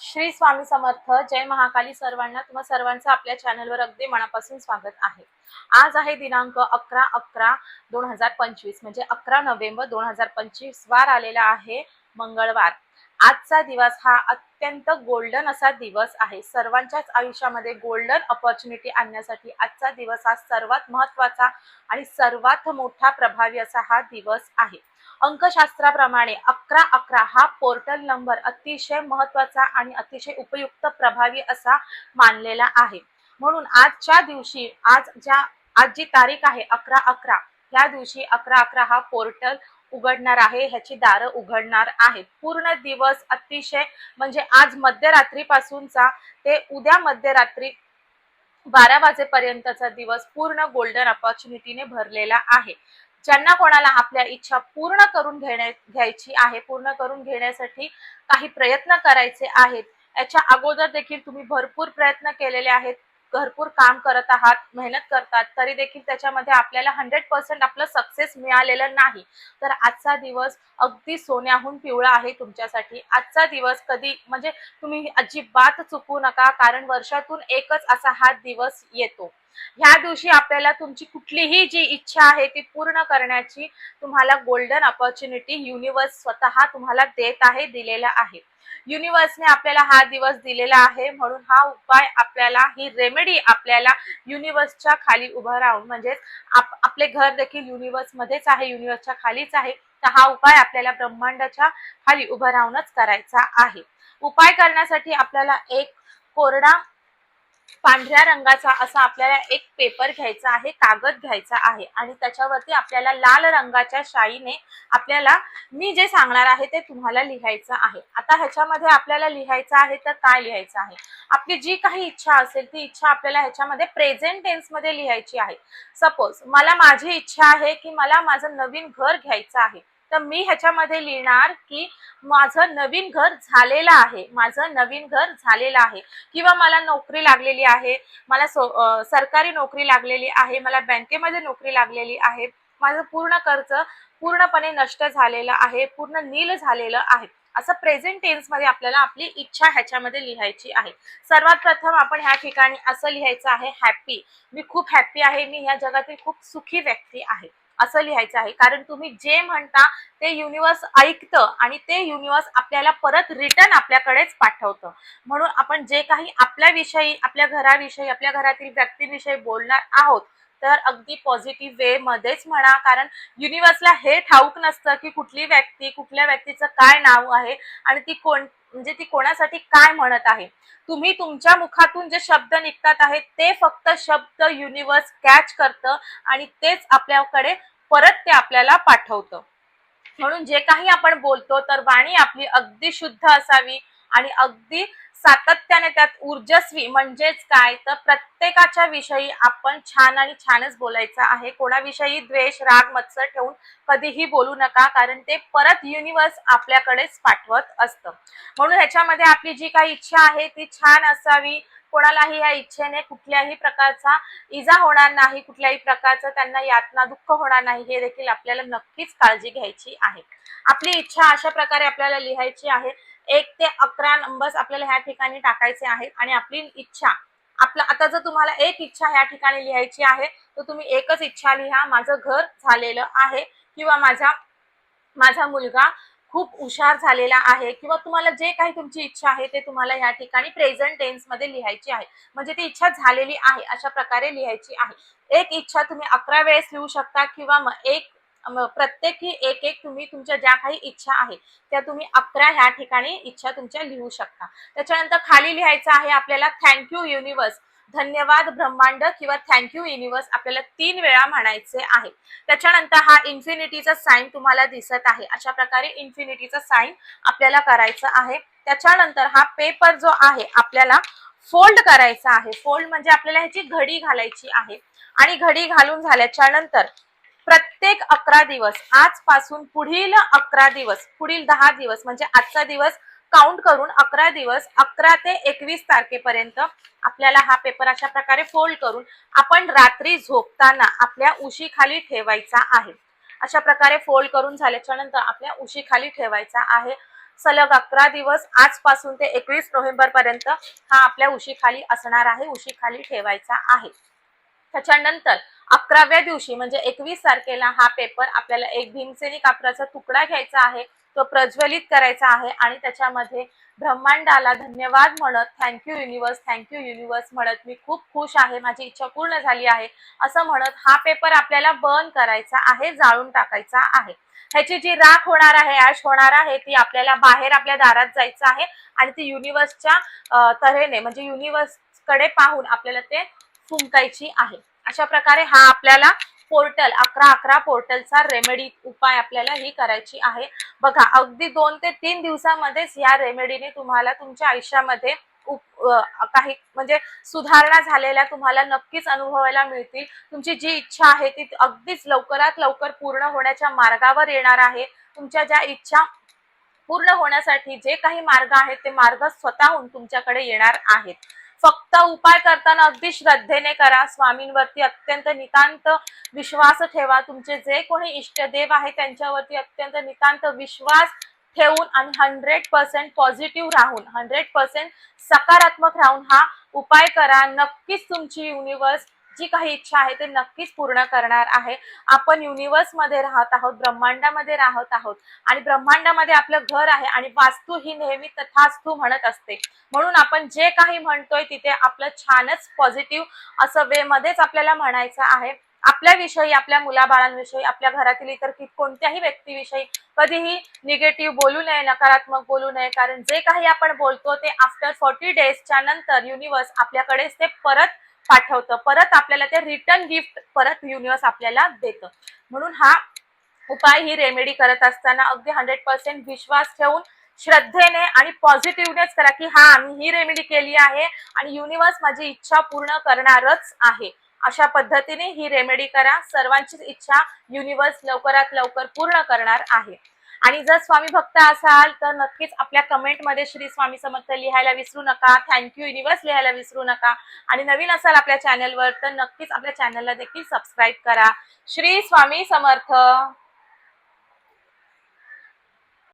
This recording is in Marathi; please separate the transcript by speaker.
Speaker 1: श्री स्वामी समर्थ जय महाकाली सर्वांना तुम्हा सर्वांचं आपल्या चॅनलवर अगदी मनापासून स्वागत आहे. आज आहे दिनांक अकरा अकरा दोन हजार पंचवीस म्हणजे अकरा नोव्हेंबर दोन हजार पंचवीस वार आलेला आहे मंगळवार. आजचा दिवस हा अत्यंत गोल्डन असा दिवस आहे. सर्वांच्याच आयुष्यामध्ये गोल्डन अपॉर्च्युनिटी आणण्यासाठी आजचा दिवस हा सर्वात महत्त्वाचा आणि सर्वात मोठा प्रभावी असा हा दिवस आहे. अंकशास्त्राप्रमाणे अकरा अकरा हा पोर्टल नंबर अतिशय महत्त्वाचा आणि अतिशय उपयुक्त प्रभावी असा मानलेला आहे. म्हणून आजच्या दिवशी आज ज्या आज जी तारीख आहे अकरा अकरा या दिवशी अकरा अकरा हा पोर्टल उघडणार आहे ह्याची दारं उघडणार आहेत. पूर्ण दिवस अतिशय म्हणजे आज मध्यरात्रीपासूनचा ते उद्या मध्यरात्री बारा वाजेपर्यंतचा दिवस पूर्ण गोल्डन ऑपॉर्च्युनिटीने भरलेला आहे. ज्यांना कोणाला आपल्या इच्छा पूर्ण करून घेण्या घ्यायची आहे पूर्ण करून घेण्यासाठी काही प्रयत्न करायचे आहेत याच्या अगोदर देखील तुम्ही भरपूर प्रयत्न केलेले आहेत. भरपूर काम करत आहात मेहनत करतात तरी देखील त्याच्यामध्ये आपल्याला हंड्रेड पर्सेंट आपलं सक्सेस मिळालेलं नाही. तर आजचा दिवस अगदी सोन्याहून पिवळा आहे तुमच्यासाठी. आजचा दिवस कधी म्हणजे तुम्ही अजिबात चुकू नका कारण वर्षातून एकच असा हा दिवस येतो. ह्या दिवशी आपल्याला तुमची कुठलीही जी इच्छा आहे ती पूर्ण करण्याची तुम्हाला गोल्डन ऑपॉर्च्युनिटी युनिवर्स स्वतः तुम्हाला देत आहे दिलेला आहे. युनिवर्सने आपल्याला हा दिवस दिलेला आहे. म्हणून हा उपाय आपल्याला ही रेमेडी आपल्याला युनिवर्सच्या खाली उभं राहून म्हणजेच आप आपले घर देखील युनिवर्स मध्येच आहे युनिवर्सच्या खालीच आहे. तर हा उपाय आपल्याला ब्रह्मांडाच्या खाली उभं राहूनच करायचा आहे. उपाय करण्यासाठी आपल्याला एक कोरडा पांढऱ्या रंगाचा असा आपल्याला एक पेपर घ्यायचा आहे कागद घ्यायचा आहे. आणि त्याच्यावरती आपल्याला लाल रंगाच्या शाईने आपल्याला मी जे सांगणार आहे ते तुम्हाला लिहायचं आहे. आता ह्याच्यामध्ये आपल्याला लिहायचं आहे तर काय लिहायचं आहे? आपली जी काही इच्छा असेल ती इच्छा आपल्याला ह्याच्यामध्ये प्रेझेंट टेन्समध्ये लिहायची आहे. सपोज मला माझी इच्छा आहे की मला माझं नवीन घर घ्यायचं आहे. तर मी ह्याच्यामध्ये लिहिणार की माझं नवीन घर झालेलं आहे. माझं नवीन घर झालेलं आहे. किंवा मला नोकरी लागलेली आहे. मला सो सरकारी नोकरी लागलेली आहे. मला बँकेमध्ये नोकरी लागलेली आहे. माझं पूर्ण कर्ज पूर्णपणे नष्ट झालेलं आहे. पूर्ण नील झालेलं आहे. असं प्रेझेंट टेन्समध्ये आपल्याला आपली इच्छा ह्याच्यामध्ये लिहायची आहे. सर्वात प्रथम आपण ह्या ठिकाणी असं लिहायचं आहे हॅपी मी खूप हॅप्पी आहे. मी ह्या जगातील खूप सुखी व्यक्ती आहे. असं लिहायचं आहे. कारण तुम्ही जे म्हणता ते युनिवर्स ऐकतं आणि ते युनिवर्स आपल्याला परत रिटर्न आपल्याकडेच पाठवतं. म्हणून आपण जे काही आपल्याविषयी आपल्या घराविषयी आपल्या घरातील व्यक्तीविषयी बोलणार आहोत तर अगदी पॉझिटिव्ह वे मध्येच म्हणा. कारण युनिवर्सला हे ठाऊक नसतं की कुठली व्यक्ती कुठल्या व्यक्तीचं काय नाव आहे आणि ती कोण म्हणजे ती कोणासाठी काय म्हणत आहे? तुम्ही तुमच्या मुखातून जे शब्द निघतात आहेत ते फक्त शब्द युनिवर्स कॅच करतं आणि तेच आपल्याकडे परत ते आपल्याला पाठवतं. म्हणून जे काही आपण बोलतो तर वाणी आपली अगदी शुद्ध असावी. आणि अगदी सातत्याने त्यात ऊर्जस्वी म्हणजेच काय? तर प्रत्येकाच्या विषयी आपण छान आणि छानच बोलायचं आहे. कोणाविषयी द्वेष राग मत्सर ठेवून कधीही बोलू नका कारण ते परत युनिवर्स आपल्याकडेच पाठवत असतं. म्हणून ह्याच्यामध्ये आपली जी काही इच्छा आहे ती छान असावी. कोणालाही या इच्छेने कुठल्याही प्रकारचा इजा होणार नाही कुठल्याही प्रकारचं त्यांना यातना दुःख होणार नाही हे देखील आपल्याला नक्कीच काळजी घ्यायची आहे. आपली इच्छा अशा प्रकारे आपल्याला लिहायची आहे एक ते अकरा नंबर्स आपल्याला ह्या ठिकाणी टाकायचे आहेत आणि आपली इच्छा आपला आता जर तुम्हाला एक इच्छा ह्या ठिकाणी लिहायची आहे तर तुम्ही एकच इच्छा लिहा माझं घर झालेलं आहे किंवा माझा माझा मुलगा खूप हुशार झालेला आहे किंवा तुम्हाला जे काही तुमची इच्छा आहे ते तुम्हाला या ठिकाणी प्रेझेंट टेन्समध्ये लिहायची आहे. म्हणजे ती इच्छा झालेली आहे अशा प्रकारे लिहायची आहे. एक इच्छा तुम्ही अकरा वेळेस लिहू शकता किंवा मग एक प्रत्येकी एक एक तुम्ही तुमच्या ज्या काही इच्छा आहे त्या तुम्ही अकरा ह्या ठिकाणी इच्छा तुमच्या लिहू शकता. त्याच्यानंतर खाली लिहायचं आहे आपल्याला थँक्यू युनिवर्स धन्यवाद ब्रह्मांड किंवा थँक्यू युनिवर्स आपल्याला तीन वेळा म्हणायचे आहे. त्याच्यानंतर हा इन्फिनिटीचा साईन तुम्हाला दिसत आहे. अशा प्रकारे इन्फिनिटीचा साईन आपल्याला करायचं आहे. त्याच्यानंतर हा पेपर जो आहे आपल्याला फोल्ड करायचा आहे. फोल्ड म्हणजे आपल्याला ह्याची घडी घालायची आहे. आणि घडी घालून झाल्याच्यानंतर प्रत्येक अकरा दिवस आजपासून पुढील अकरा दिवस पुढील दहा दिवस म्हणजे आजचा दिवस काउंट करून अकरा दिवस अकरा ते एकवीस तारखेपर्यंत आपल्याला हा पेपर अशा प्रकारे फोल्ड करून आपण रात्री झोपताना आपल्या उशीखाली ठेवायचा आहे. अशा प्रकारे फोल्ड करून झाल्याच्यानंतर आपल्या उशीखाली ठेवायचा आहे. सलग अकरा दिवस आजपासून ते एकवीस नोव्हेंबर पर्यंत हा आपल्या उशीखाली असणार आहे उशीखाली ठेवायचा आहे. त्याच्यानंतर अकराव्या दिवशी म्हणजे एकवीस तारखेला हा पेपर आपल्याला एक भीमसेनी कापराचा तुकडा घ्यायचा आहे. तो प्रज्वलित करायचा आहे आणि त्याच्यामध्ये ब्रह्मांडाला धन्यवाद म्हणत थँक्यू युनिवर्स थँक्यू युनिवर्स म्हणत मी खूप खुश आहे माझी इच्छा पूर्ण झाली आहे असं म्हणत हा पेपर आपल्याला बर्न करायचा आहे जाळून टाकायचा आहे. ह्याची जी राख होणार आहे ऍश होणार आहे ती आपल्याला बाहेर आपल्या दारात जायचं आहे आणि ती युनिवर्सच्या तऱ्हेने म्हणजे युनिवर्सकडे पाहून आपल्याला ते फुंकायची आहे. अशा प्रकारे हा आपल्याला पोर्टल अकरा अकरा पोर्टलचा रेमेडी उपाय आपल्याला ही करायची आहे. बघा अगदी दोन ते तीन दिवसामध्येच या रेमेडीने तुम्हाला तुमच्या आयुष्यामध्ये काही म्हणजे सुधारणा झालेल्या तुम्हाला नक्कीच अनुभवायला मिळतील. तुमची जी इच्छा आहे ती अगदीच लवकरात लवकर पूर्ण होण्याच्या मार्गावर येणार आहे. तुमच्या ज्या इच्छा पूर्ण होण्यासाठी जे काही मार्ग आहेत ते मार्ग स्वतःहून तुमच्याकडे येणार आहेत. फक्त उपाय करताना अगदी श्रद्धेने करा. स्वामींवरती अत्यंत नितांत विश्वास ठेवा. तुमचे जे कोणी इष्टदेव आहे त्यांच्यावरती अत्यंत नितांत विश्वास ठेवून आणि हंड्रेड पर्सेंट पॉझिटिव्ह राहून हंड्रेड पर्सेंट सकारात्मक राहून हा उपाय करा. नक्कीच तुमची युनिवर्स जी काही इच्छा आहे ते नक्कीच पूर्ण करणार आहे. आपण युनिवर्समध्ये राहत आहोत ब्रह्मांडामध्ये राहत आहोत आणि ब्रह्मांडामध्ये आपलं घर आहे आणि वास्तू ही नेहमी तथास्तू म्हणत असते. म्हणून आपण जे काही म्हणतोय तिथे आपलं छानच पॉझिटिव्ह असं वे मध्येच आपल्याला म्हणायचं आहे. आपल्याविषयी आपल्या मुलाबाळांविषयी आपल्या घरातील इतर की कोणत्याही व्यक्तीविषयी कधीही निगेटिव्ह बोलू नये नकारात्मक बोलू नये. कारण जे काही आपण बोलतो ते आफ्टर फोर्टी डेजच्या नंतर युनिवर्स आपल्याकडेच ते परत पाठवतं. परत आपल्याला ते रिटर्न गिफ्ट परत युनिवर्स आपल्याला देतं. म्हणून हा उपाय ही रेमेडी करत असताना अगदी हंड्रेड पर्सेंट विश्वास ठेवून श्रद्धेने आणि पॉझिटिव्हनेच करा की हा आम्ही ही रेमेडी केली आहे आणि युनिवर्स माझी इच्छा पूर्ण करणारच आहे. अशा पद्धतीने ही रेमेडी करा. सर्वांचीच इच्छा युनिवर्स लवकरात लवकर पूर्ण करणार आहे. आणि जर स्वामी भक्त असाल तर नक्कीच आपल्या कमेंटमध्ये श्री स्वामी समर्थ लिहायला विसरू नका. थँक्यू युनिवर्स लिहायला विसरू नका. आणि नवीन असाल आपल्या चॅनलवर तर नक्कीच आपल्या चॅनलला देखील सबस्क्राईब करा. श्री स्वामी समर्थ.